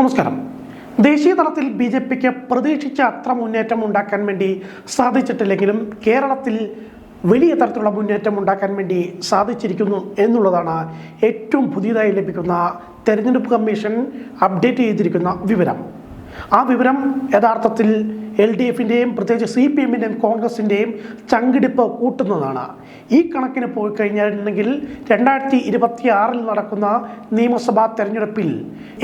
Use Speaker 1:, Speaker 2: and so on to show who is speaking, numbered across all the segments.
Speaker 1: നമസ്കാരം. ദേശീയ തലത്തിൽ ബി ജെ പിക്ക് പ്രതീക്ഷിച്ച അത്ര മുന്നേറ്റം ഉണ്ടാക്കാൻ വേണ്ടി സാധിച്ചിട്ടില്ലെങ്കിലും കേരളത്തിൽ വലിയ തരത്തിലുള്ള മുന്നേറ്റം ഉണ്ടാക്കാൻ വേണ്ടി സാധിച്ചിരിക്കുന്നു എന്നുള്ളതാണ് ഏറ്റവും പുതിയതായി ലഭിക്കുന്ന തെരഞ്ഞെടുപ്പ് കമ്മീഷൻ അപ്ഡേറ്റ് ചെയ്തിരിക്കുന്ന വിവരം. ആ വിവരം യഥാർത്ഥത്തിൽ എൽ ഡി എഫിന്റെയും പ്രത്യേകിച്ച് സി പി എമ്മിന്റെയും കോൺഗ്രസിന്റെയും ചങ്കിടിപ്പ് കൂട്ടുന്നതാണ്. ഈ കണക്കിന് പോയി കഴിഞ്ഞിട്ടുണ്ടെങ്കിൽ രണ്ടായിരത്തി ഇരുപത്തി ആറിൽ നടക്കുന്ന നിയമസഭാ തെരഞ്ഞെടുപ്പിൽ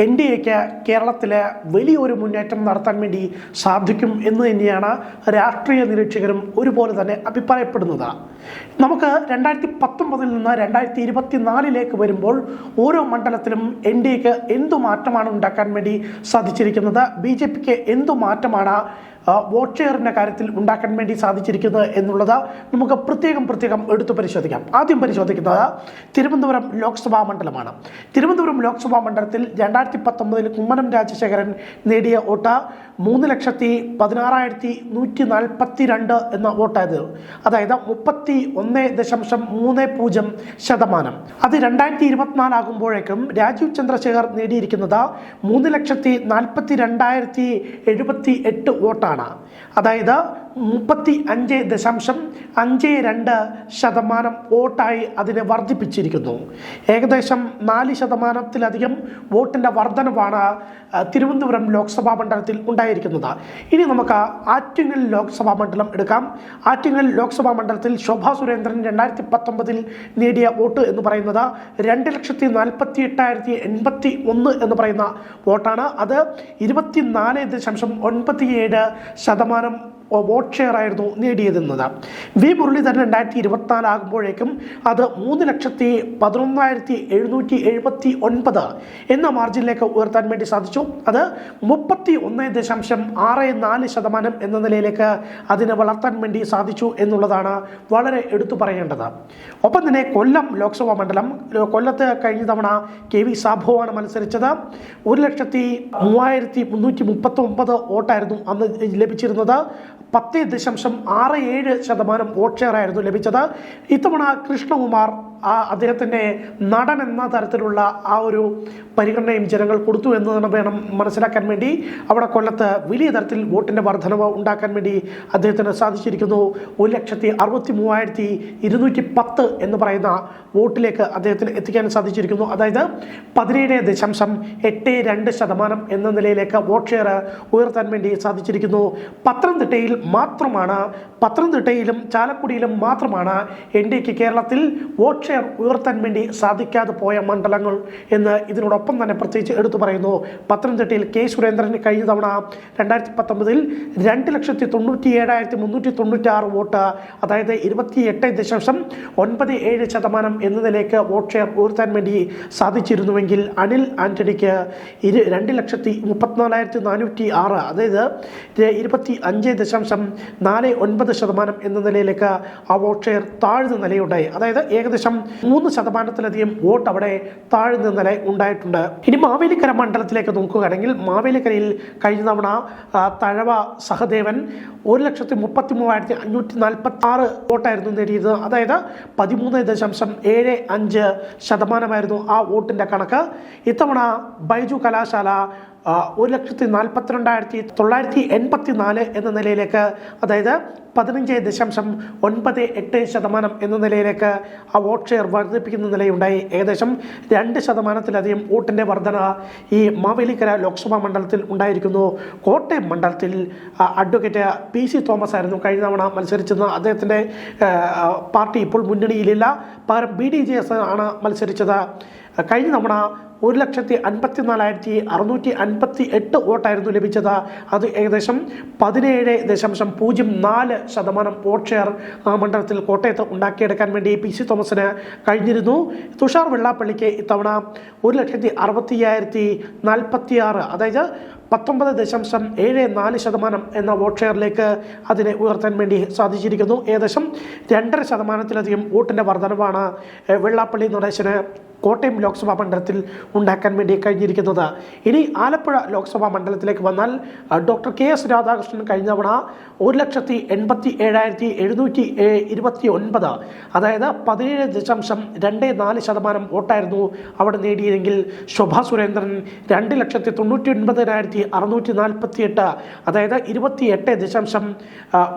Speaker 1: എൻ ഡി എക്ക് കേരളത്തിലെ വലിയൊരു മുന്നേറ്റം നടത്താൻ വേണ്ടി സാധിക്കും എന്ന് തന്നെയാണ് രാഷ്ട്രീയ നിരീക്ഷകരും ഒരുപോലെ തന്നെ അഭിപ്രായപ്പെടുന്നത്. നമുക്ക് രണ്ടായിരത്തി പത്തൊമ്പതിൽ നിന്ന് രണ്ടായിരത്തി ഇരുപത്തി നാലിലേക്ക് വരുമ്പോൾ ഓരോ മണ്ഡലത്തിലും എൻ ഡി എക്ക് എന്തു മാറ്റമാണ് ഉണ്ടാക്കാൻ വേണ്ടി സാധിച്ചിരിക്കുന്നത്? ബി ജെ പിക്ക് എന്തു മാറ്റമാണ് വോട്ട് ഷെയറിന്റെ കാര്യത്തിൽ ഉണ്ടാക്കാൻ വേണ്ടി സാധിച്ചിരിക്കുന്നത് എന്നുള്ളത് നമുക്ക് പ്രത്യേകം പ്രത്യേകം എടുത്തു പരിശോധിക്കാം. ആദ്യം പരിശോധിക്കുന്നത് തിരുവനന്തപുരം ലോക്സഭാ മണ്ഡലമാണ്. തിരുവനന്തപുരം ലോക്സഭാ മണ്ഡലത്തിൽ രണ്ടായിരത്തി പത്തൊമ്പതിൽ കുമ്മനം രാജശേഖരൻ നേടിയ വോട്ട് മൂന്ന് ലക്ഷത്തി പതിനാറായിരത്തി നൂറ്റി നാൽപ്പത്തി രണ്ട് എന്ന വോട്ടായത്. അതായത് മുപ്പത്തി ഒന്ന് ദശാംശം മൂന്ന് പൂജ്യം ശതമാനം. അത് രണ്ടായിരത്തി ഇരുപത്തിനാലാകുമ്പോഴേക്കും രാജീവ് ചന്ദ്രശേഖർ നേടിയിരിക്കുന്നത് മൂന്ന് ലക്ഷത്തി നാൽപ്പത്തി രണ്ടായിരത്തി എഴുപത്തി എട്ട് വോട്ടാണ്. അതായത് മുപ്പത്തി അഞ്ച് ദശാംശം അഞ്ച് രണ്ട് ശതമാനം വോട്ടായി അതിനെ വർദ്ധിപ്പിച്ചിരിക്കുന്നു. ഏകദേശം നാല് ശതമാനത്തിലധികം വോട്ടിന്റെ വർധനവാണ് തിരുവനന്തപുരം ലോക്സഭാ മണ്ഡലത്തിൽ ഉണ്ടായിരിക്കുന്നത്. ഇനി നമുക്ക് ആറ്റിങ്ങൽ ലോക്സഭാ മണ്ഡലം എടുക്കാം. ആറ്റിങ്ങൽ ലോക്സഭാ മണ്ഡലത്തിൽ ശോഭാ സുരേന്ദ്രൻ രണ്ടായിരത്തി പത്തൊമ്പതിൽ നേടിയ വോട്ട് എന്ന് പറയുന്നത് രണ്ട് ലക്ഷത്തി നാൽപ്പത്തി എട്ടായിരത്തി എൺപത്തി ഒന്ന് എന്ന് പറയുന്ന വോട്ടാണ്. അത് ഇരുപത്തി നാല് ദശാംശം ഒൻപത്തിയേഴ് ശതമാനം വോട്ട് ഷെയർ ആയിരുന്നു നേടിയതെന്നത്. വി മുരളീധരൻ രണ്ടായിരത്തി ഇരുപത്തിനാലാകുമ്പോഴേക്കും അത് മൂന്ന് ലക്ഷത്തി പതിനൊന്നായിരത്തി എഴുന്നൂറ്റി എഴുപത്തി ഒൻപത് എന്ന മാർജിനിലേക്ക് ഉയർത്താൻ വേണ്ടി സാധിച്ചു. അത് മുപ്പത്തി ഒന്ന് ദശാംശം ആറ് നാല് ശതമാനം എന്ന നിലയിലേക്ക് അതിനെ വളർത്താൻ വേണ്ടി സാധിച്ചു എന്നുള്ളതാണ് വളരെ എടുത്തു പറയേണ്ടത്. ഒപ്പം തന്നെ കൊല്ലം ലോക്സഭാ മണ്ഡലം കൊല്ലത്ത് കഴിഞ്ഞ തവണ കെ വി സാബുവാണ് മത്സരിച്ചത്. ഒരു ലക്ഷത്തി മൂവായിരത്തി മുന്നൂറ്റി മുപ്പത്തി ഒമ്പത് വോട്ടായിരുന്നു അന്ന് ലഭിച്ചിരുന്നത്. പത്ത് ദശാംശം ആറ് ഏഴ് ശതമാനം വോട്ട് ഷെയർ ആയിരുന്നു ലഭിച്ചത്. ഇത്തവണ കൃഷ്ണകുമാർ ആ അദ്ദേഹത്തിന്റെ നടൻ എന്ന തരത്തിലുള്ള ആ ഒരു പരിഗണനയും ജനങ്ങൾ കൊടുത്തു എന്ന് വേണം മനസ്സിലാക്കാൻ വേണ്ടി. അവിടെ കൊല്ലത്ത് വലിയ തരത്തിൽ വോട്ടിന്റെ വർധനവ് ഉണ്ടാക്കാൻ വേണ്ടി അദ്ദേഹത്തിന് സാധിച്ചിരിക്കുന്നു. ഒരു ലക്ഷത്തി അറുപത്തി മൂവായിരത്തി ഇരുന്നൂറ്റി പത്ത് എന്ന് പറയുന്ന വോട്ടിലേക്ക് അദ്ദേഹത്തിന് എത്തിക്കാൻ സാധിച്ചിരിക്കുന്നു. അതായത് പതിനേഴ് ദശാംശം എട്ട് രണ്ട് ശതമാനം എന്ന നിലയിലേക്ക് വോട്ട് ഷെയർ ഉയർത്താൻ വേണ്ടി സാധിച്ചിരിക്കുന്നു. പത്തനംതിട്ടയിൽ മാത്രമാണ് പത്തനംതിട്ടയിലും ചാലക്കുടിയിലും മാത്രമാണ് എൻ ഡി കേരളത്തിൽ വോട്ട് ഷെയർ ഉയർത്താൻ വേണ്ടി സാധിക്കാതെ പോയ മണ്ഡലങ്ങൾ എന്ന് ഇതിനോടൊപ്പം തന്നെ പ്രത്യേകിച്ച് എടുത്തു പറയുന്നു. പത്തനംതിട്ടയിൽ കെ സുരേന്ദ്രൻ കഴിഞ്ഞ തവണ രണ്ടായിരത്തി പത്തൊമ്പതിൽ രണ്ട് ലക്ഷത്തി തൊണ്ണൂറ്റി മുന്നൂറ്റി തൊണ്ണൂറ്റി വോട്ട് അതായത് ഇരുപത്തി എട്ട് ദശാംശം ഒൻപത് ഏഴ് ശതമാനം എന്ന നിലയ്ക്ക് വോട്ട് ഷെയർ ഉയർത്താൻ വേണ്ടി സാധിച്ചിരുന്നുവെങ്കിൽ അനിൽ ആന്റണിക്ക് ഇരു രണ്ട് ലക്ഷത്തി മുപ്പത്തിനാലായിരത്തി നാനൂറ്റി ആറ് അതായത് ഇരുപത്തി അഞ്ച് ദശാംശം നാല് ഒൻപത് ശതമാനം എന്ന നിലയിലേക്ക് ആ വോട്ട് ഷെയർ താഴ്ന്ന നിലയുണ്ടായി. അതായത് ഏകദേശം മൂന്ന് ശതമാനത്തിലധികം വോട്ട് അവിടെ താഴ്ന്ന നില ഉണ്ടായിട്ടുണ്ട്. ഇനി മാവേലിക്കര മണ്ഡലത്തിലേക്ക് നോക്കുകയാണെങ്കിൽ മാവേലിക്കരയിൽ കഴിഞ്ഞ തവണ തഴവ സഹദേവൻ ഒരു ലക്ഷത്തി മുപ്പത്തി മൂവായിരത്തി അഞ്ഞൂറ്റി നാൽപ്പത്തി ആറ് വോട്ടായിരുന്നു നേടിയത്. അതായത് പതിമൂന്ന് ദശാംശം ഏഴ് അഞ്ച് ശതമാനമായിരുന്നു ആ വോട്ടിന്റെ കണക്ക്. ഇത്തവണ ബൈജു കലാശാല ഒരു ലക്ഷത്തി നാൽപ്പത്തിരണ്ടായിരത്തി തൊള്ളായിരത്തി എൺപത്തി നാല് എന്ന നിലയിലേക്ക് അതായത് പതിനഞ്ച് ദശാംശം ഒൻപത് എട്ട് ശതമാനം എന്ന നിലയിലേക്ക് ആ വോട്ട് ഷെയർ വർദ്ധിപ്പിക്കുന്ന നിലയുണ്ടായി. ഏകദേശം രണ്ട് ശതമാനത്തിലധികം വോട്ടിന്റെ വർധന ഈ മാവേലിക്കര ലോക്സഭാ മണ്ഡലത്തിൽ ഉണ്ടായിരിക്കുന്നു. കോട്ടയം മണ്ഡലത്തിൽ അഡ്വക്കേറ്റ് പി സി തോമസ് ആയിരുന്നു കഴിഞ്ഞ തവണ മത്സരിച്ചത് അദ്ദേഹത്തിന്റെ പാർട്ടി ഇപ്പോൾ മുന്നണിയിലില്ല. പകരം ബി ഡി ജെ എസ് ആണ് മത്സരിച്ചത്. കഴിഞ്ഞ തവണ ഒരു ലക്ഷത്തി അൻപത്തി നാലായിരത്തി അറുന്നൂറ്റി അൻപത്തി എട്ട് വോട്ടായിരുന്നു ലഭിച്ചത്. അത് ഏകദേശം പതിനേഴ് ദശാംശം പൂജ്യം നാല് ശതമാനം വോട്ട് ഷെയർ മണ്ഡലത്തിൽ കോട്ടയത്ത് ഉണ്ടാക്കിയെടുക്കാൻ വേണ്ടി പി സി തോമസിന് കഴിഞ്ഞിരുന്നു. തുഷാർ വെള്ളാപ്പള്ളിക്ക് ഇത്തവണ ഒരു ലക്ഷത്തി അറുപത്തി അയ്യായിരത്തി നാൽപ്പത്തി ആറ് അതായത് പത്തൊമ്പത് ദശാംശം ഏഴ് നാല് ശതമാനം എന്ന വോട്ട് ഷെയറിലേക്ക് അതിനെ ഉയർത്താൻ വേണ്ടി സാധിച്ചിരിക്കുന്നു. ഏകദേശം രണ്ടര ശതമാനത്തിലധികം വോട്ടിന്റെ വർധനവാണ് വെള്ളാപ്പള്ളി നടേശന് കോട്ടയം ലോക്സഭാ മണ്ഡലത്തിൽ ഉണ്ടാക്കാൻ വേണ്ടി കഴിഞ്ഞിരിക്കുന്നത്. ഇനി ആലപ്പുഴ ലോക്സഭാ മണ്ഡലത്തിലേക്ക് വന്നാൽ ഡോക്ടർ കെ എസ് രാധാകൃഷ്ണൻ കഴിഞ്ഞ തവണ ഒരു ലക്ഷത്തി എൺപത്തി ഏഴായിരത്തി എഴുന്നൂറ്റി ഇരുപത്തി ഒൻപത് അതായത് പതിനേഴ് ദശാംശം രണ്ട് നാല് ശതമാനം വോട്ടായിരുന്നു അവിടെ നേടിയതെങ്കിൽ ശോഭാ സുരേന്ദ്രൻ രണ്ട് ലക്ഷത്തി തൊണ്ണൂറ്റി ഒൻപതിനായിരത്തി അറുന്നൂറ്റി നാൽപ്പത്തി എട്ട് അതായത് ഇരുപത്തി എട്ട് ദശാംശം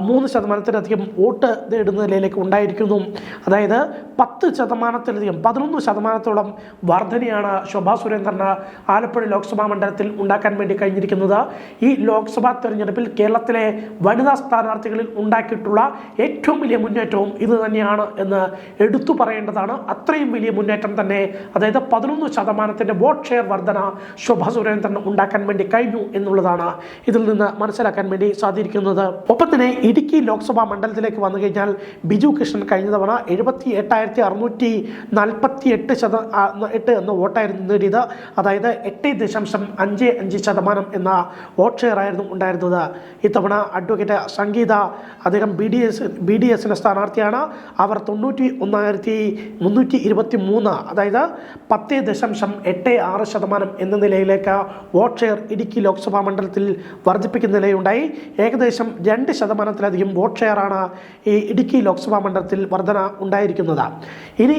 Speaker 1: മൂന്ന് ശതമാനത്തിലധികം വോട്ട് നേടുന്ന നിലയിലേക്ക് ഉണ്ടായിരിക്കുന്നു. അതായത് പത്ത് ശതമാനത്തിലധികം പതിനൊന്ന് ശതമാനത്തോളം വർധനയാണ് ശോഭാ സുരേന്ദ്രന് ആലപ്പുഴ ലോക്സഭാ മണ്ഡലത്തിൽ ഉണ്ടാക്കാൻ വേണ്ടി കഴിഞ്ഞിരിക്കുന്നത്. ഈ ലോക്സഭാ തെരഞ്ഞെടുപ്പിൽ കേരളത്തിലെ വനിതാ സ്ഥാനാർത്ഥികളിൽ ഉണ്ടാക്കിയിട്ടുള്ള ഏറ്റവും വലിയ മുന്നേറ്റവും ഇത് തന്നെയാണ് എന്ന് എടുത്തു പറയേണ്ടതാണ്. അത്രയും വലിയ മുന്നേറ്റം തന്നെ അതായത് പതിനൊന്ന് ശതമാനത്തിന്റെ വോട്ട് ഷെയർ വർധന ശോഭാ സുരേന്ദ്രൻ ഉണ്ടാക്കാൻ വേണ്ടി കഴിഞ്ഞു എന്നുള്ളതാണ് ഇതിൽ നിന്ന് മനസ്സിലാക്കാൻ വേണ്ടി സാധിക്കുന്നത്. ഒപ്പം തന്നെ ഇടുക്കി ലോക്സഭാ മണ്ഡലത്തിലേക്ക് വന്നു കഴിഞ്ഞാൽ ബിജു കൃഷ്ണൻ കഴിഞ്ഞ തവണ എഴുപത്തി എട്ടായിരത്തി അറുന്നൂറ്റി നാൽപ്പത്തി എട്ട് ശത എട്ട് എന്ന വോട്ടായിരുന്നു നേടിയത്. അതായത് എട്ട് ദശാംശം അഞ്ച് അഞ്ച് ശതമാനം എന്ന വോട്ട് ഷെയർ ആയിരുന്നു ഉണ്ടായിരുന്നത്. ഇത്തവണ അഡ്വക്കേറ്റ് സംഗീത അദ്ദേഹം B D S B D എസിന്റെ സ്ഥാനാർത്ഥിയാണ്. അവർ തൊണ്ണൂറ്റി ഒന്നായിരത്തി മുന്നൂറ്റി ഇരുപത്തി മൂന്ന് അതായത് പത്ത് ദശാംശം എട്ട് ആറ് ശതമാനം എന്ന നിലയിലേക്ക് വോട്ട് ഷെയർ ഇടുക്കി ലോക്സഭാ മണ്ഡലത്തിൽ വർദ്ധിപ്പിക്കുന്ന നിലയുണ്ടായി. ഏകദേശം രണ്ട് ശതമാനത്തിലധികം വോട്ട് ഷെയറാണ് ഈ ഇടുക്കി ലോക്സഭാ മണ്ഡലത്തിൽ വർധന ഉണ്ടായിരിക്കുന്നത്. ഇനി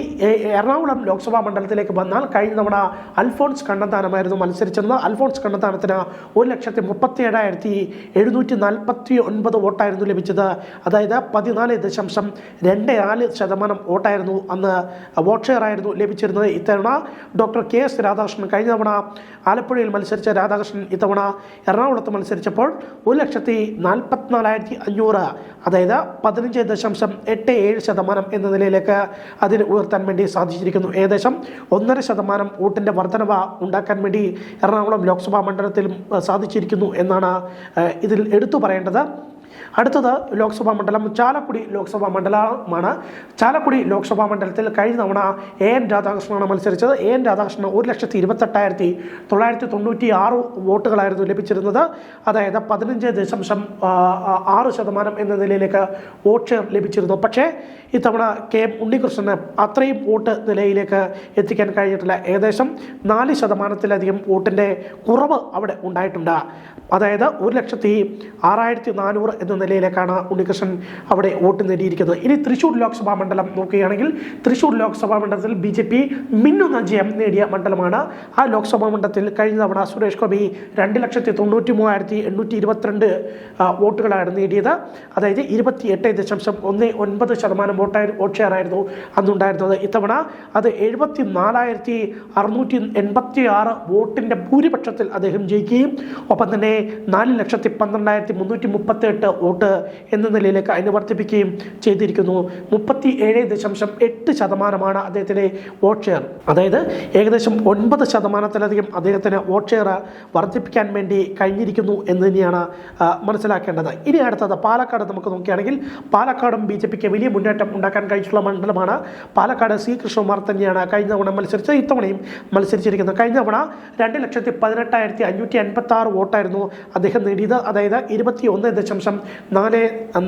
Speaker 1: എറണാകുളം ലോക്സഭാ മണ്ഡലത്തിലേക്ക് വന്നാൽ കഴിഞ്ഞ തവണ അൽഫോൺസ് കണ്ണന്താനമായിരുന്നു മത്സരിച്ചിരുന്നത് അൽഫോൺസ് കണ്ണന്താനത്തിന് ഒരു ലക്ഷത്തി മുപ്പത്തി ഏഴായിരത്തി എഴുന്നൂറ്റി നാൽപ്പത്തി ഒൻപത് വോട്ടായിരുന്നു ലഭിച്ചത്. അതായത് പതിനാല് ദശാംശം രണ്ട് നാല് ശതമാനം വോട്ടായിരുന്നു അന്ന് വോട്ട് ഷെയർ ആയിരുന്നു ലഭിച്ചിരുന്നത്. ഇത്തവണ ഡോക്ടർ കെ എസ് രാധാകൃഷ്ണൻ കഴിഞ്ഞ തവണ ആലപ്പുഴയിൽ മത്സരിച്ച രാധാകൃഷ്ണൻ ഇത്തവണ എറണാകുളത്ത് മത്സരിച്ചപ്പോൾ ഒരു ലക്ഷത്തി നാൽപ്പത്തിനാലായിരത്തി അഞ്ഞൂറ് അതായത് പതിനഞ്ച് ദശാംശം എട്ട് ഏഴ് ശതമാനം എന്ന നിലയിലേക്ക് അതിന് ഉയർത്താൻ വേണ്ടി സാധിച്ചിരിക്കുന്നു. ഏകദേശം ഒന്നര ശതമാനം വോട്ടിന്റെ വർധനവ ഉണ്ടാക്കാൻ വേണ്ടി എറണാകുളം ലോക്സഭാ മണ്ഡലത്തിൽ സാധിച്ചിരിക്കുന്നു എന്നാണ് ഇതിൽ എടുത്തു പറയേണ്ടത്. അടുത്തത് ലോക്സഭാ മണ്ഡലം ചാലക്കുടി ലോക്സഭാ മണ്ഡലമാണ്. ചാലക്കുടി ലോക്സഭാ മണ്ഡലത്തിൽ കഴിഞ്ഞ തവണ എ എൻ രാധാകൃഷ്ണനാണ് മത്സരിച്ചത്. എ എൻ രാധാകൃഷ്ണൻ ഒരു ലക്ഷത്തി ഇരുപത്തെട്ടായിരത്തി തൊള്ളായിരത്തി തൊണ്ണൂറ്റി ആറ് വോട്ടുകളായിരുന്നു ലഭിച്ചിരുന്നത്. അതായത് പതിനഞ്ച് ദശാംശം ആറ് ശതമാനം എന്ന നിലയിലേക്ക് വോട്ട് ഷെയർ ലഭിച്ചിരുന്നു. പക്ഷേ ഇത്തവണ കെ എം ഉണ്ണികൃഷ്ണന് അത്രയും വോട്ട് നിലയിലേക്ക് എത്തിക്കാൻ കഴിഞ്ഞിട്ടില്ല. ഏകദേശം നാല് ശതമാനത്തിലധികം വോട്ടിന്റെ കുറവ് അവിടെ ഉണ്ടായിട്ടുണ്ട്. അതായത് ഒരു ലക്ഷത്തി ആറായിരത്തി നാനൂറ് എന്ന നിലയിലേക്കാണ് ഉണ്ണികൃഷ്ണൻ അവിടെ വോട്ട് നേടിയിരിക്കുന്നത്. ഇനി തൃശ്ശൂർ ലോക്സഭാ മണ്ഡലം നോക്കുകയാണെങ്കിൽ തൃശ്ശൂർ ലോക്സഭാ മണ്ഡലത്തിൽ ബി ജെ പി മിന്നുന്ന ജയം നേടിയ മണ്ഡലമാണ്. ആ ലോക്സഭാ മണ്ഡലത്തിൽ കഴിഞ്ഞ തവണ സുരേഷ് ഗോപി രണ്ട് ലക്ഷത്തി തൊണ്ണൂറ്റി മൂവായിരത്തി എണ്ണൂറ്റി ഇരുപത്തിരണ്ട് വോട്ടുകളാണ് നേടിയത്. അതായത് ഇരുപത്തി എട്ട് ദശാംശം ഒന്ന് ഒൻപത് ശതമാനം വോട്ടായി വോട്ട് ഷെയർ ആയിരുന്നു അന്നുണ്ടായിരുന്നത്. ഇത്തവണ അത് എഴുപത്തി നാലായിരത്തി അറുന്നൂറ്റി എൺപത്തി ആറ് വോട്ടിന്റെ ഭൂരിപക്ഷത്തിൽ അദ്ദേഹം ജയിക്കുകയും ഒപ്പം തന്നെ നാല് ലക്ഷത്തി പന്ത്രണ്ടായിരത്തി മുന്നൂറ്റി മുപ്പത്തി എട്ട് വോട്ട് എന്ന നിലയിലേക്ക് അതിനെ വർദ്ധിപ്പിക്കുകയും ചെയ്തിരിക്കുന്നു. മുപ്പത്തി ഏഴ് ദശാംശം എട്ട് ശതമാനമാണ് അദ്ദേഹത്തിന്റെ വോട്ട് ഷെയർ. അതായത് ഏകദേശം ഒൻപത് ശതമാനത്തിലധികം അദ്ദേഹത്തിന് വോട്ട് ഷെയർ വർദ്ധിപ്പിക്കാൻ വേണ്ടി കഴിഞ്ഞിരിക്കുന്നു എന്ന് തന്നെയാണ് മനസ്സിലാക്കേണ്ടത്. ഇനി അടുത്തത് പാലക്കാട് നമുക്ക് നോക്കുകയാണെങ്കിൽ പാലക്കാടും ബി ജെ പിക്ക് വലിയ മുന്നേറ്റം ഉണ്ടാക്കാൻ കഴിഞ്ഞിട്ടുള്ള മണ്ഡലമാണ്. പാലക്കാട് സി കൃഷ്ണകുമാർ തന്നെയാണ് കഴിഞ്ഞ തവണ മത്സരിച്ച് ഇത്തവണയും മത്സരിച്ചിരിക്കുന്നത് കഴിഞ്ഞ തവണ രണ്ട് ലക്ഷത്തി പതിനെട്ടായിരത്തി അഞ്ഞൂറ്റി അൻപത്തി ആറ് വോട്ടായിരുന്നു അദ്ദേഹം നേടിയത്. അതായത് ഇരുപത്തി ഒന്ന് ദശാംശം നാല്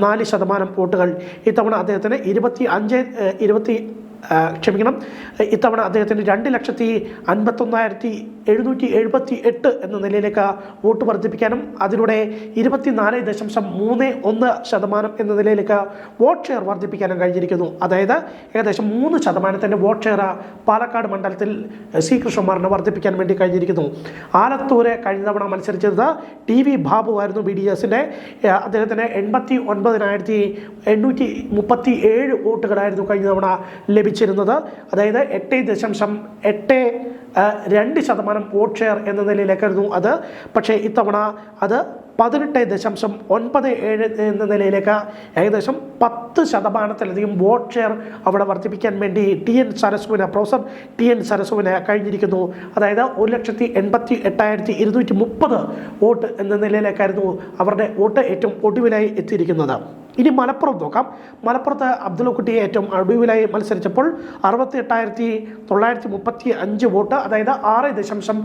Speaker 1: നാല് ശതമാനം വോട്ടുകൾ. ഇത്തവണ അദ്ദേഹത്തിന് ഇരുപത്തി അഞ്ച് ഇരുപത്തി ക്ഷമിക്കണം. ഇത്തവണ അദ്ദേഹത്തിന് രണ്ട് ലക്ഷത്തി അൻപത്തൊന്നായിരത്തി എഴുന്നൂറ്റി എഴുപത്തി എട്ട് എന്ന നിലയിലേക്ക് വോട്ട് വർദ്ധിപ്പിക്കാനും അതിലൂടെ ഇരുപത്തിനാല് ദശാംശം മൂന്ന് ഒന്ന് ശതമാനം എന്ന നിലയിലേക്ക് വോട്ട് ഷെയർ വർദ്ധിപ്പിക്കാനും കഴിഞ്ഞിരിക്കുന്നു. അതായത് ഏകദേശം മൂന്ന് ശതമാനത്തിന്റെ വോട്ട് ഷെയർ പാലക്കാട് മണ്ഡലത്തിൽ സി കൃഷ്ണകുമാറിന് വർദ്ധിപ്പിക്കാൻ വേണ്ടി കഴിഞ്ഞിരിക്കുന്നു. ആലത്തൂര് കഴിഞ്ഞ തവണ മത്സരിച്ചത് ടി വി ബാബു ആയിരുന്നു ബി ഡി എസിന്റെ അദ്ദേഹത്തിന് എൺപത്തി ഒൻപതിനായിരത്തി എണ്ണൂറ്റി മുപ്പത്തി ഏഴ് വോട്ടുകളായിരുന്നു കഴിഞ്ഞ തവണ ലഭിച്ചിരുന്നത് അതായത് എട്ട് ദശാംശം എട്ട് രണ്ട് ശതമാനം വോട്ട് ഷെയർ എന്ന നിലയിലേക്കായിരുന്നു അത്. പക്ഷേ ഇത്തവണ അത് പതിനെട്ട് ദശാംശം ഒൻപത് ഏഴ് എന്ന നിലയിലേക്ക് ഏകദേശം പത്ത് ശതമാനത്തിലധികം വോട്ട് ഷെയർ അവിടെ വർദ്ധിപ്പിക്കാൻ വേണ്ടി ടി എൻ സരസുവിന് പ്രൊഫസർ ടി എൻ സരസുവിന് കഴിഞ്ഞിരിക്കുന്നു. അതായത് ഒരു ലക്ഷത്തി എൺപത്തി എട്ടായിരത്തി ഇരുന്നൂറ്റി മുപ്പത് വോട്ട് എന്ന നിലയിലേക്കായിരുന്നു അവരുടെ വോട്ട് ഏറ്റവും ഒടുവിലായി എത്തിയിരിക്കുന്നത്. ഇനി മലപ്പുറം നോക്കാം. മലപ്പുറത്ത് അബ്ദുള്ളക്കുട്ടി ഏറ്റവും ഒടുവിലായി മത്സരിച്ചപ്പോൾ അറുപത്തി എട്ടായിരത്തി തൊള്ളായിരത്തി മുപ്പത്തി അഞ്ച് വോട്ട് അതായത് ആറ് ദശാംശം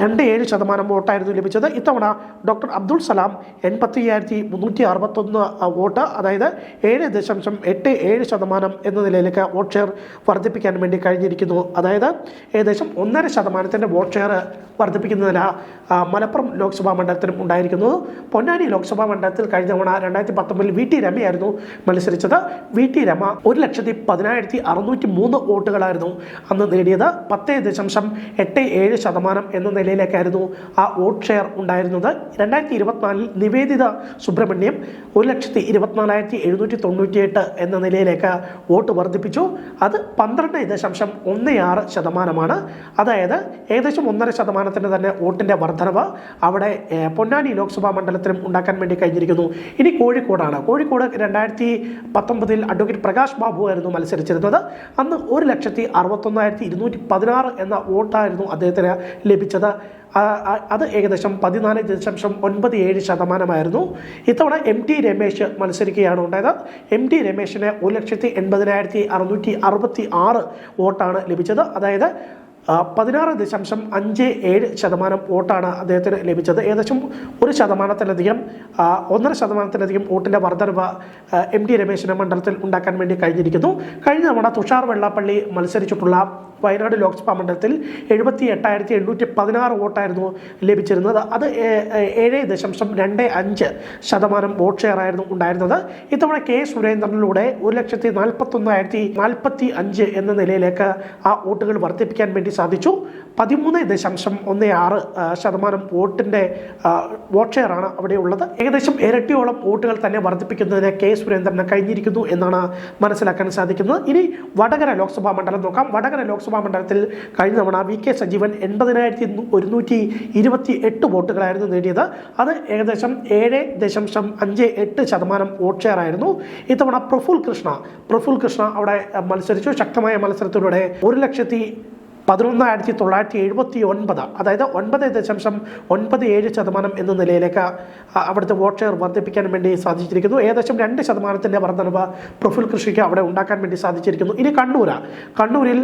Speaker 1: രണ്ട് ഏഴ് ശതമാനം വോട്ടായിരുന്നു ലഭിച്ചത്. ഇത്തവണ ഡോക്ടർ അബ്ദുൾ സലാം എൺപത്തി അയ്യായിരത്തി മുന്നൂറ്റി അറുപത്തൊന്ന് വോട്ട് അതായത് ഏഴ് ദശാംശം എട്ട് ഏഴ് ശതമാനം എന്ന നിലയിലേക്ക് വോട്ട് ഷെയർ വർദ്ധിപ്പിക്കാൻ വേണ്ടി കഴിഞ്ഞിരിക്കുന്നു. അതായത് ഏകദേശം ഒന്നര ശതമാനത്തിന്റെ വോട്ട് ഷെയർ വർദ്ധിപ്പിക്കുന്നതിന് മലപ്പുറം ലോക്സഭാ മണ്ഡലത്തിലും ഉണ്ടായിരിക്കുന്നു. പൊന്നാനി ലോക്സഭാ മണ്ഡലത്തിൽ കഴിഞ്ഞ തവണ രണ്ടായിരത്തി പത്തൊമ്പതിൽ വി ടി രമയായിരുന്നു മത്സരിച്ചത്. വി ടി രമ ഒരു ലക്ഷത്തി പതിനായിരത്തി അറുന്നൂറ്റി മൂന്ന് വോട്ടുകളായിരുന്നു. അന്ന് നേടിയത് പത്ത് ദശാംശം എട്ട് ഏഴ് ശതമാനം എന്ന നിലയിലേക്കായിരുന്നു ആ വോട്ട് ഷെയർ ഉണ്ടായിരുന്നത്. രണ്ടായിരത്തി ഇരുപത്തിനാലിൽ നിവേദിത സുബ്രഹ്മണ്യം ഒരു ലക്ഷത്തി ഇരുപത്തിനാലായിരത്തി എഴുന്നൂറ്റി തൊണ്ണൂറ്റിയെട്ട് എന്ന നിലയിലേക്ക് വോട്ട് വർദ്ധിപ്പിച്ചു. അത് പന്ത്രണ്ട് ദശാംശം ഒന്ന് ആറ് ശതമാനമാണ്. അതായത് ഏകദേശം ഒന്നര ശതമാനത്തിന് തന്നെ വോട്ടിന്റെ വർധനവ് അവിടെ പൊന്നാനി ലോക്സഭാ മണ്ഡലത്തിലും ഉണ്ടാക്കാൻ വേണ്ടി കഴിഞ്ഞിരിക്കുന്നു. ഇനി കോഴിക്കോടാണ്. കോഴിക്കോട് രണ്ടായിരത്തി പത്തൊമ്പതിൽ അഡ്വക്കേറ്റ് പ്രകാശ് ബാബു ആയിരുന്നു മത്സരിച്ചിരുന്നത്. അന്ന് ഒരു ലക്ഷത്തി അറുപത്തൊന്നായിരത്തി ഇരുന്നൂറ്റി പതിനാറ് എന്ന വോട്ടായിരുന്നു അദ്ദേഹത്തിന് ലഭിച്ചത്. അത് ഏകദേശം പതിനാല് ദശാംശം ഒൻപത് ഏഴ് ശതമാനമായിരുന്നു. ഇത്തവണ എം ടി രമേശ് മത്സരിക്കുകയാണ് ഉണ്ടായത്. എം ടി രമേശിന് ഒരു ലക്ഷത്തി എൺപതിനായിരത്തി അറുന്നൂറ്റി അറുപത്തി ആറ് വോട്ടാണ് ലഭിച്ചത്. അതായത് പതിനാറ് ദശാംശം അഞ്ച് ഏഴ് ശതമാനം വോട്ടാണ് അദ്ദേഹത്തിന് ലഭിച്ചത്. ഏകദേശം ഒരു ശതമാനത്തിലധികം ഒന്നര ശതമാനത്തിലധികം വോട്ടിന്റെ വർധനവ് ആ, എം ടി രമേശിന്റെ മണ്ഡലത്തിൽ ഉണ്ടാക്കാൻ വേണ്ടി കഴിഞ്ഞിരിക്കുന്നു. കഴിഞ്ഞ തവണ തുഷാർ വെള്ളാപ്പള്ളി മത്സരിച്ചിട്ടുള്ള വയനാട് ലോക്സഭാ മണ്ഡലത്തിൽ എഴുപത്തി എട്ടായിരത്തി എണ്ണൂറ്റി പതിനാറ് വോട്ടായിരുന്നു ലഭിച്ചിരുന്നത്. അത് ഏഴ് ദശാംശം രണ്ട് അഞ്ച് ശതമാനം വോട്ട് ഷെയർ ആയിരുന്നു ഉണ്ടായിരുന്നത്. ഇത്തവണ കെ സുരേന്ദ്രനിലൂടെ ഒരു ലക്ഷത്തി നാൽപ്പത്തൊന്നായിരത്തി നാൽപ്പത്തി അഞ്ച് എന്ന നിലയിലേക്ക് ആ വോട്ടുകൾ വർദ്ധിപ്പിക്കാൻ വേണ്ടി സാധിച്ചു. പതിമൂന്ന് ദശാംശം ഒന്ന് ആറ് ശതമാനം വോട്ടിന്റെ വോട്ട് ഷെയറാണ് അവിടെ ഉള്ളത്. ഏകദേശം ഇരട്ടിയോളം വോട്ടുകൾ തന്നെ വർദ്ധിപ്പിക്കുന്നതിന് കെ സുരേന്ദ്രന് കഴിഞ്ഞിരിക്കുന്നു എന്നാണ് മനസ്സിലാക്കാൻ സാധിക്കുന്നത്. ഇനി വടകര ലോക്സഭാ മണ്ഡലം നോക്കാം. വടകര ലോക്സഭാ മണ്ഡലത്തിൽ കഴിഞ്ഞ തവണ വി കെ സജീവൻ എൺപതിനായിരത്തി ഒരുന്നൂറ്റി ഇരുപത്തി എട്ട് വോട്ടുകളായിരുന്നു നേടിയത്. അത് ഏകദേശം ഏഴ് ദശാംശം അഞ്ച് എട്ട് ശതമാനം വോട്ട് ഷെയർ ആയിരുന്നു ഇത്തവണ പ്രഫുൽ കൃഷ്ണ പ്രഫുൽ കൃഷ്ണ അവിടെ മത്സരിച്ചു. ശക്തമായ മത്സരത്തിലൂടെ ഒരു ലക്ഷത്തി പതിനൊന്നായിരത്തി തൊള്ളായിരത്തി എഴുപത്തി ഒൻപത് അതായത് ഒൻപത് ദശാംശം ഒൻപത് ഏഴ് ശതമാനം എന്ന നിലയിലേക്ക് അവിടുത്തെ വോട്ട് ഷെയർ വർദ്ധിപ്പിക്കാൻ വേണ്ടി സാധിച്ചിരിക്കുന്നു. ഏകദേശം രണ്ട് ശതമാനത്തിന്റെ വർധനവ് പ്രഫുൽ കൃഷിക്ക് അവിടെ ഉണ്ടാക്കാൻ വേണ്ടി സാധിച്ചിരിക്കുന്നു. ഇനി കണ്ണൂരാണ് കണ്ണൂരിൽ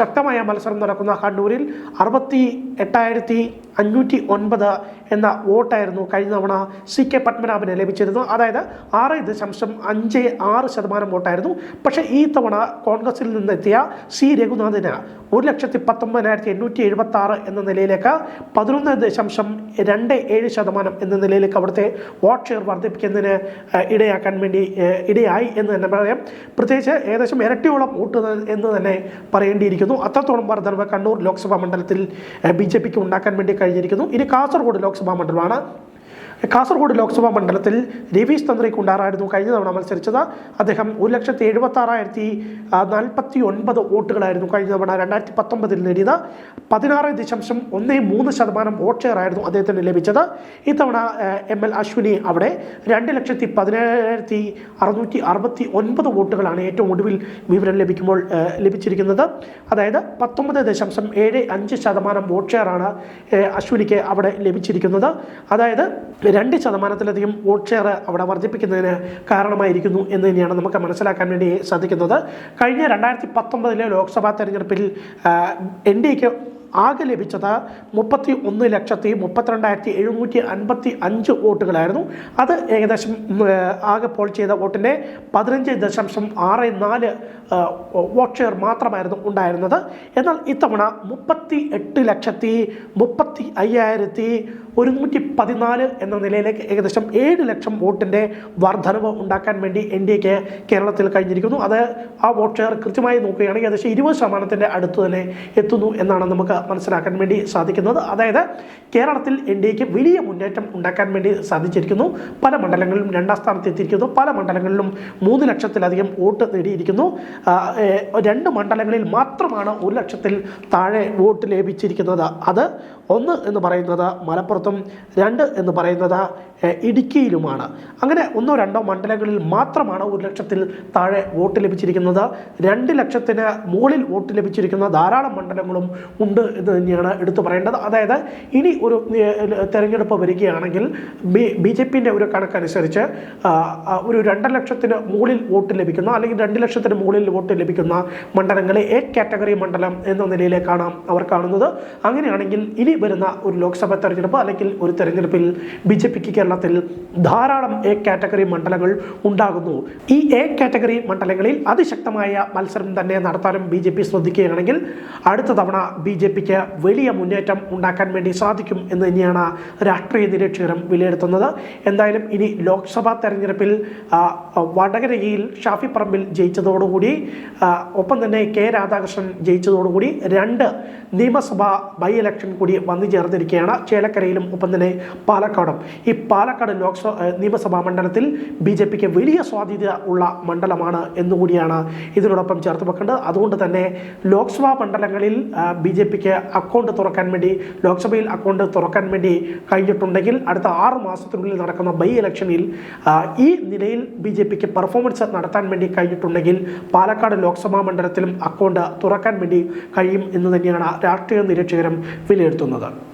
Speaker 1: ശക്തമായ മത്സരം നടക്കുന്ന കണ്ണൂരിൽ അറുപത്തി എട്ടായിരത്തി അഞ്ഞൂറ്റി ഒൻപത് എന്ന വോട്ടായിരുന്നു കഴിഞ്ഞ തവണ സി കെ പത്മനാഭന് ലഭിച്ചിരുന്നത്. അതായത് ആറ് ദശാംശം അഞ്ച് ആറ് ശതമാനം വോട്ടായിരുന്നു. പക്ഷേ ഈ തവണ കോൺഗ്രസിൽ നിന്നെത്തിയ സി രഘുനാഥിന് ഒരു ലക്ഷത്തി പത്തൊമ്പതിനായിരത്തി എണ്ണൂറ്റി എഴുപത്തി ആറ് എന്ന നിലയിലേക്ക് പതിനൊന്ന് ദശാംശം രണ്ട് ഏഴ് ശതമാനം എന്ന നിലയിലേക്ക് അവിടുത്തെ വോട്ട് ഷെയർ വർദ്ധിപ്പിക്കുന്നതിന് ഇടയാക്കാൻ വേണ്ടി ഇടയായി എന്ന് തന്നെ പറയാം. പ്രത്യേകിച്ച് ഏകദേശം ഇരട്ടിയോളം വോട്ട് എന്ന് തന്നെ പറയേണ്ടിയിരിക്കുന്നു. അത്രത്തോളം വർദ്ധനവ് കണ്ണൂർ ലോക്സഭാ മണ്ഡലത്തിൽ ബി ജെ പിക്ക് ഉണ്ടാക്കാൻ വേണ്ടി കഴിഞ്ഞിരിക്കുന്നു. ഇനി കാസർഗോഡ് ലോക്സഭാ മണ്ഡലമാണ്. കാസർഗോഡ് ലോക്സഭാ മണ്ഡലത്തിൽ രവീഷ് തന്ത്രി കുണ്ടാറായിരുന്നു കഴിഞ്ഞ തവണ മത്സരിച്ചത്. അദ്ദേഹം ഒരു ലക്ഷത്തി എഴുപത്തി ആറായിരത്തി നാൽപ്പത്തി ഒൻപത് വോട്ടുകളായിരുന്നു കഴിഞ്ഞ തവണ രണ്ടായിരത്തി പത്തൊമ്പതിൽ നേടിയത്. പതിനാറ് ദശാംശം ഒന്ന് മൂന്ന് ശതമാനം വോട്ട് ഷെയർ ആയിരുന്നു അദ്ദേഹത്തിന് ലഭിച്ചത്. ഇത്തവണ എം എൽ അശ്വിനി അവിടെ രണ്ട് ലക്ഷത്തി പതിനേഴായിരത്തി അറുന്നൂറ്റി അറുപത്തി ഒൻപത് വോട്ടുകളാണ് ഏറ്റവും ഒടുവിൽ വിവരം ലഭിക്കുമ്പോൾ ലഭിച്ചിരിക്കുന്നത്. അതായത് പത്തൊമ്പത് ദശാംശം ഏഴ് അഞ്ച് ശതമാനം വോട്ട് ഷെയറാണ് അശ്വിനിക്ക് അവിടെ ലഭിച്ചിരിക്കുന്നത്. അതായത് രണ്ട് ശതമാനത്തിലധികം വോട്ട് ഷെയർ അവിടെ വർദ്ധിപ്പിക്കുന്നതിന് കാരണമായിരിക്കുന്നു എന്ന് തന്നെയാണ് നമുക്ക് മനസ്സിലാക്കാൻ വേണ്ടി സാധിക്കുന്നത്. കഴിഞ്ഞ രണ്ടായിരത്തി പത്തൊമ്പതിലെ ലോക്സഭാ തെരഞ്ഞെടുപ്പിൽ എൻ ഡി എക്ക് ആകെ ലഭിച്ചത് മുപ്പത്തി ഒന്ന് ലക്ഷത്തി മുപ്പത്തിരണ്ടായിരത്തി എഴുന്നൂറ്റി അൻപത്തി അഞ്ച് വോട്ടുകളായിരുന്നു. അത് ഏകദേശം ആകെ പോൾ ചെയ്ത വോട്ടിന്റെ പതിനഞ്ച് ദശാംശം ആറ് നാല് വോട്ട് ഷെയർ മാത്രമായിരുന്നു ഉണ്ടായിരുന്നത്. എന്നാൽ ഇത്തവണ മുപ്പത്തി എട്ട് ലക്ഷത്തി മുപ്പത്തി അയ്യായിരത്തി ഒരുന്നൂറ്റി പതിനാല് എന്ന നിലയിലേക്ക് ഏകദേശം ഏഴ് ലക്ഷം വോട്ടിന്റെ വർധനവ് ഉണ്ടാക്കാൻ വേണ്ടി എൻ ഡി എക്ക് കേരളത്തിൽ കഴിഞ്ഞിരിക്കുന്നു. അത് ആ വോട്ട് ഷെയർ കൃത്യമായി നോക്കുകയാണെങ്കിൽ ഏകദേശം ഇരുപത് ശതമാനത്തിന്റെ അടുത്ത് തന്നെ എത്തുന്നു എന്നാണ് നമുക്ക് മനസ്സിലാക്കാൻ വേണ്ടി സാധിക്കുന്നത്. അതായത് കേരളത്തിൽ എൻ ഡി എക്ക് വലിയ മുന്നേറ്റം ഉണ്ടാക്കാൻ വേണ്ടി സാധിച്ചിരിക്കുന്നു. പല മണ്ഡലങ്ങളിലും രണ്ടാം സ്ഥാനത്ത് എത്തിയിരിക്കുന്നു. പല മണ്ഡലങ്ങളിലും മൂന്ന് ലക്ഷത്തിലധികം വോട്ട് നേടിയിരിക്കുന്നു. രണ്ട് മണ്ഡലങ്ങളിൽ മാത്രമാണ് ഒരു ലക്ഷത്തിൽ താഴെ വോട്ട് ലഭിച്ചിരിക്കുന്നത്. അത് ഒന്ന് എന്ന് പറയുന്നത് മലപ്പുറത്തും രണ്ട് എന്ന് പറയുന്നത് ഇടുക്കിയിലുമാണ്. അങ്ങനെ ഒന്നോ രണ്ടോ മണ്ഡലങ്ങളിൽ മാത്രമാണ് ഒരു ലക്ഷത്തിൽ താഴെ വോട്ട് ലഭിച്ചിരിക്കുന്നത്. രണ്ട് ലക്ഷത്തിന് മുകളിൽ വോട്ട് ലഭിച്ചിരിക്കുന്ന ധാരാളം മണ്ഡലങ്ങളും ഉണ്ട് എന്ന് തന്നെയാണ് എടുത്തു പറയേണ്ടത്. അതായത് ഇനി ഒരു തെരഞ്ഞെടുപ്പ് വരികയാണെങ്കിൽ ബി ബി ജെ പിന്റെ ഒരു കണക്കനുസരിച്ച് ഒരു രണ്ട് ലക്ഷത്തിന് മുകളിൽ വോട്ട് ലഭിക്കുന്ന അല്ലെങ്കിൽ രണ്ട് ലക്ഷത്തിന് മുകളിൽ വോട്ട് ലഭിക്കുന്ന മണ്ഡലങ്ങളെ എ കാറ്റഗറി മണ്ഡലം എന്ന നിലയിലേക്കാണ് അവർ കാണുന്നത്. അങ്ങനെയാണെങ്കിൽ ഇനി വരുന്ന ഒരു ലോക്സഭാ തെരഞ്ഞെടുപ്പ് അല്ലെങ്കിൽ ഒരു തെരഞ്ഞെടുപ്പിൽ ബി ജെ പിക്ക് കേരളത്തിൽ ധാരാളം എ കാറ്റഗറി മണ്ഡലങ്ങൾ ഉണ്ടാകുന്നു. ഈ എ കാറ്റഗറി മണ്ഡലങ്ങളിൽ അതിശക്തമായ മത്സരം തന്നെ നടത്താനും ബി ജെ പി ശ്രദ്ധിക്കുകയാണെങ്കിൽ അടുത്ത തവണ ബി ജെ പിക്ക് വലിയ മുന്നേറ്റം ഉണ്ടാക്കാൻ വേണ്ടി സാധിക്കും എന്ന് തന്നെയാണ് രാഷ്ട്രീയ നിരീക്ഷകരും വിലയിരുത്തുന്നത്. എന്തായാലും ഇനി ലോക്സഭാ തെരഞ്ഞെടുപ്പിൽ വടകരയിൽ ഷാഫി പറമ്പിൽ ജയിച്ചതോടുകൂടി ഒപ്പം തന്നെ കെ രാധാകൃഷ്ണൻ ജയിച്ചതോടുകൂടി രണ്ട് നിയമസഭാ ബൈ ഇലക്ഷൻ കൂടി വന്നു ചേർന്നിരിക്കുകയാണ് ചേലക്കരയിലും ഒപ്പം തന്നെ പാലക്കാടും. ഈ പാലക്കാട് ലോക്സഭ നിയമസഭാ മണ്ഡലത്തിൽ ബി ജെ പിക്ക് വലിയ സ്വാധീനത ഉള്ള മണ്ഡലമാണ് എന്നുകൂടിയാണ് ഇതിനോടൊപ്പം ചേർത്ത് വെക്കേണ്ടത്. അതുകൊണ്ട് തന്നെ ലോക്സഭാ മണ്ഡലങ്ങളിൽ ബി ജെ പിക്ക് അക്കൗണ്ട് തുറക്കാൻ വേണ്ടി ലോക്സഭയിൽ അക്കൗണ്ട് തുറക്കാൻ വേണ്ടി കഴിഞ്ഞിട്ടുണ്ടെങ്കിൽ അടുത്ത ആറ് മാസത്തിനുള്ളിൽ നടക്കുന്ന ബൈ ഇലക്ഷനിൽ ഈ നിലയിൽ ബി ജെ പിക്ക് പെർഫോമൻസ് നടത്താൻ വേണ്ടി കഴിഞ്ഞിട്ടുണ്ടെങ്കിൽ പാലക്കാട് ലോക്സഭാ മണ്ഡലത്തിലും അക്കൗണ്ട് തുറക്കാൻ വേണ്ടി കഴിയും എന്ന് തന്നെയാണ് രാഷ്ട്രീയ നിരീക്ഷകരും വിലയിരുത്തുന്നത്. のだ